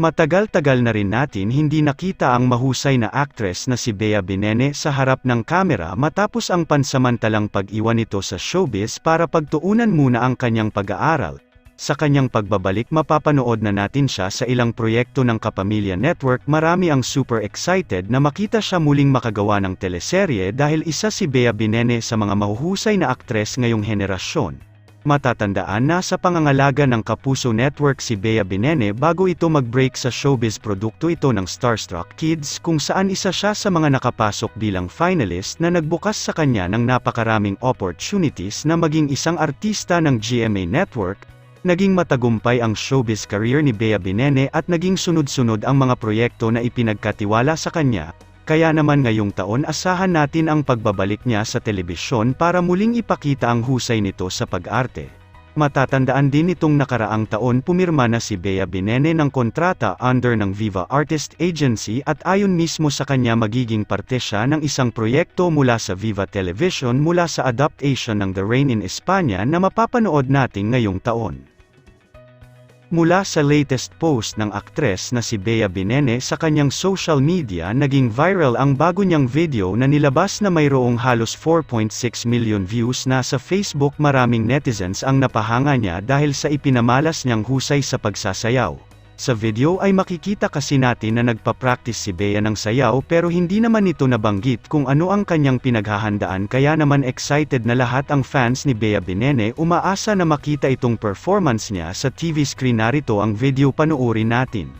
Matagal-tagal na rin natin hindi nakita ang mahusay na actress na si Bea Binene sa harap ng kamera matapos ang pansamantalang pag-iwan nito sa showbiz para pagtuunan muna ang kanyang pag-aaral. Sa kanyang pagbabalik mapapanood na natin siya sa ilang proyekto ng Kapamilya Network marami ang super excited na makita siya muling makagawa ng teleserye dahil isa si Bea Binene sa mga mahuhusay na aktres ngayong henerasyon. Matatandaan na sa pangangalaga ng Kapuso Network si Bea Binene bago ito mag-break sa showbiz produkto ito ng Starstruck Kids kung saan isa siya sa mga nakapasok bilang finalist na nagbukas sa kanya ng napakaraming opportunities na maging isang artista ng GMA Network, Naging matagumpay ang showbiz career ni Bea Binene at naging sunod-sunod ang mga proyekto na ipinagkatiwala sa kanya, kaya naman ngayong taon asahan natin ang pagbabalik niya sa telebisyon para muling ipakita ang husay nito sa pag-arte. Matatandaan din itong nakaraang taon pumirma na si Bea Binene ng kontrata under ng Viva Artist Agency at ayon mismo sa kanya magiging parte siya ng isang proyekto mula sa Viva Television mula sa adaptation ng The Rain in España na mapapanood natin ngayong taon. Mula sa latest post ng aktres na si Bea Binene sa kanyang social media naging viral ang bago niyang video na nilabas na mayroong halos 4.6 million views na sa Facebook maraming netizens ang napahanga niya dahil sa ipinamalas niyang husay sa pagsasayaw. Sa video ay makikita kasi natin na nagpa-practice si Bea ng sayaw pero hindi naman ito nabanggit kung ano ang kanyang pinaghahandaan kaya naman excited na lahat ang fans ni Bea Binene umaasa na makita itong performance niya sa TV screen narito ang video panoorin natin.